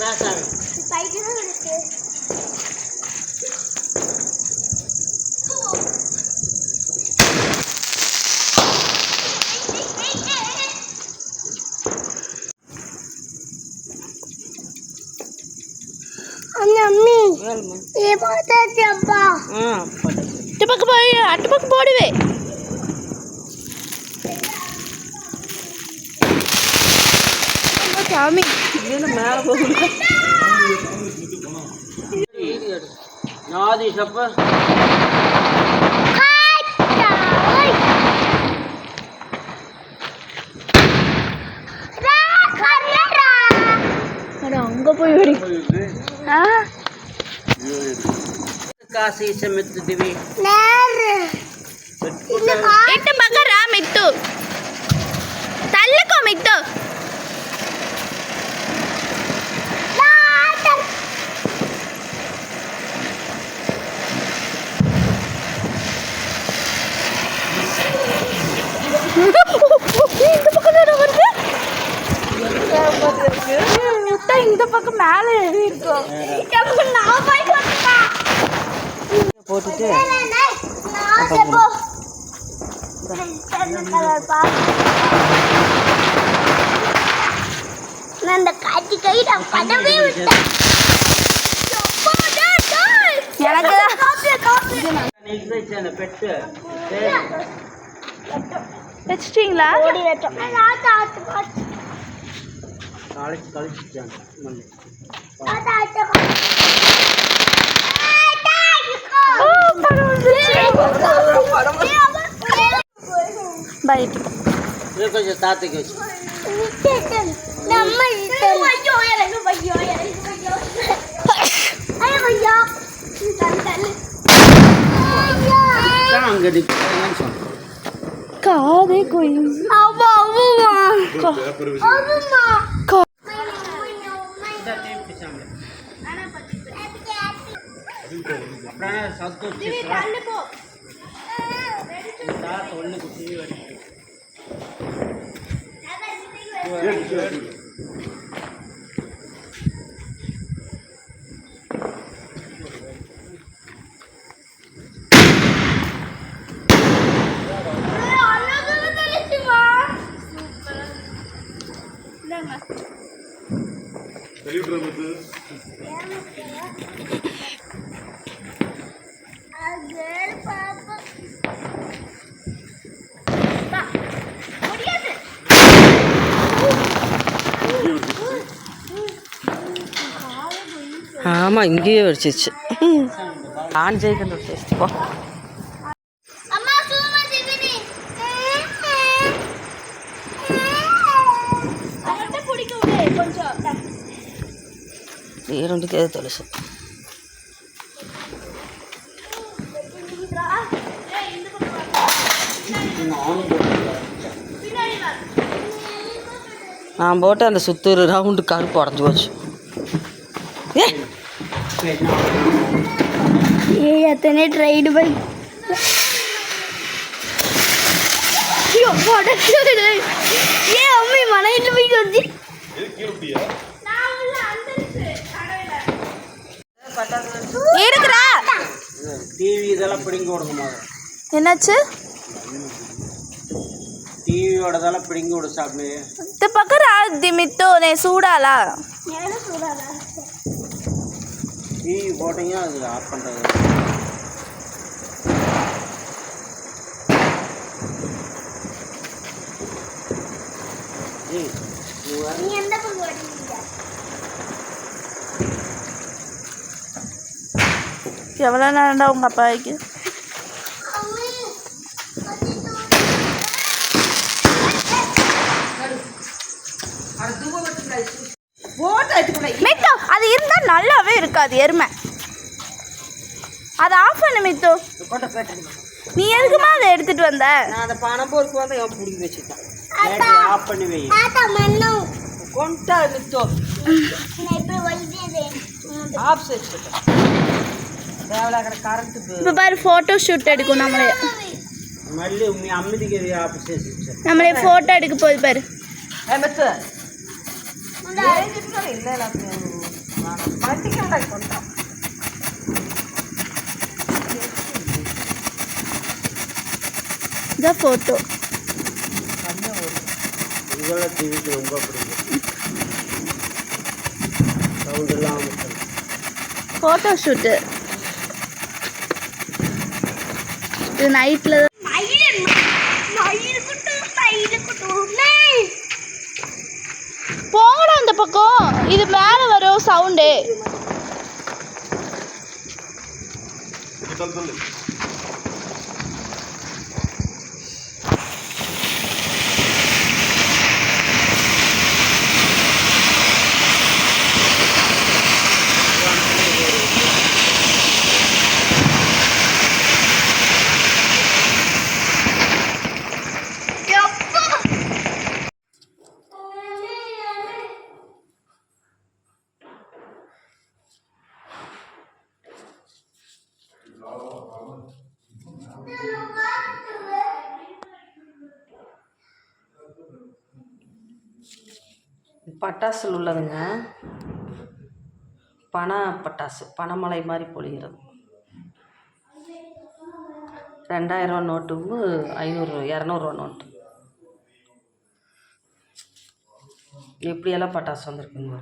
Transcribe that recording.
రాశాను అమ్మ అమ్మ ఏ పోతే చెప్పా చెప్పకపోయి சாமி. மேலே போகுது. நாதி சப்ப. அங்க போய் காசி சமைத்து திவி. போட்டுட்டு நான் அந்த காட்சி கை நான் படவே விட்டேன். வச்சிட்டீங்களா? కాలేజ్ కాలేజ్ ఇచ్చాను మళ్ళీ బయట కొంచెం తాతకి వచ్చి అంగడి Kade koyun. Abba, abba. Abba. அப்புறம் சந்தோஷ் தாத்து ஒன்று குட்டி வச்சு ஆமாம் இங்கேயே வச்சிச்சு ஆன் ஜெயிக்கணும் போ. அம்மா சூமா ஜிமினி. அவர்கிட்ட பிடிக்க விடு கொஞ்சம். இரண்டுக்கு எது தொலைச்சு? நான் போட்டு அந்த சுத்தூர் ரவுண்டு கருப்பு உடஞ்சி போச்சு. ஏ! எத்தனை ட்ரைடு பை ஏ அம்மி மலையில் போய் கொடுத்து இதெல்லாம் என்னாச்சு? முதல்ல என்னாச்சு டிவியோடதெல்லாம் பிடிங்கி விடு சாப்பிடு இந்த பக்கம் ராதி மித்தோ நே சூடாலா டிவி போட்டீங்க அது ஆஃப் பண்ணுறது ஏய் நீ வர நீ எந்த பக்கம் ஓடுறீங்க எவ்வளோ நேரம்டா உங்கள் அப்பாவுக்கு மித்தோ அது இருந்தால் நல்லாவே இருக்காது எருமை. அதை ஆஃப் பண்ணு மித்தோ. நீ எதுக்குமா அதை எடுத்துட்டு வந்த? நான் அதை பணம் போருக்கு வந்து என் பிடிக்க வச்சுட்டேன் ஆஃப் பண்ணுவேன் கொண்டா மித்தோ. ஆஃப் செய்யிட்டேன் தேவலாகிற இப்போ பாரு ஃபோட்டோ ஷூட் எடுக்கும் நம்மளே. మళ్ళీ మీ అమ్మదికి ఆఫ్ చేసి நம்மளே ஃபோட்டோ எடுக்க போகுது பாரு. மித்து. ಒಂದು ಅರೇಂಜ್ಮೆಂಟ್ಗಳು ಇಲ್ಲ ಮಲ್ಟಿಗೆ ಉಂಟಾಯ್ತು ഇതാ ഫോട്ടോ. നിങ്ങളുടെ ജീവിതത്തിൽ ரொம்ப பிடிக்கும் സൗണ്ട് എല്ലാം ഫോട്ടോഷൂട്ട് ഇത് നൈറ്റിൽ പോ. பக்கம். இது மேலே வரும் சவுண்டு பட்டாசில் உள்ளதுங்க. பனை பட்டாசு பனைமலை மாதிரி பொழிகிறது. ரெண்டாயிரரூவா நோட்டுக்கு ஐநூறு இரநூறுவா நோட்டு. எப்படியெல்லாம் பட்டாசு வந்திருக்குங்க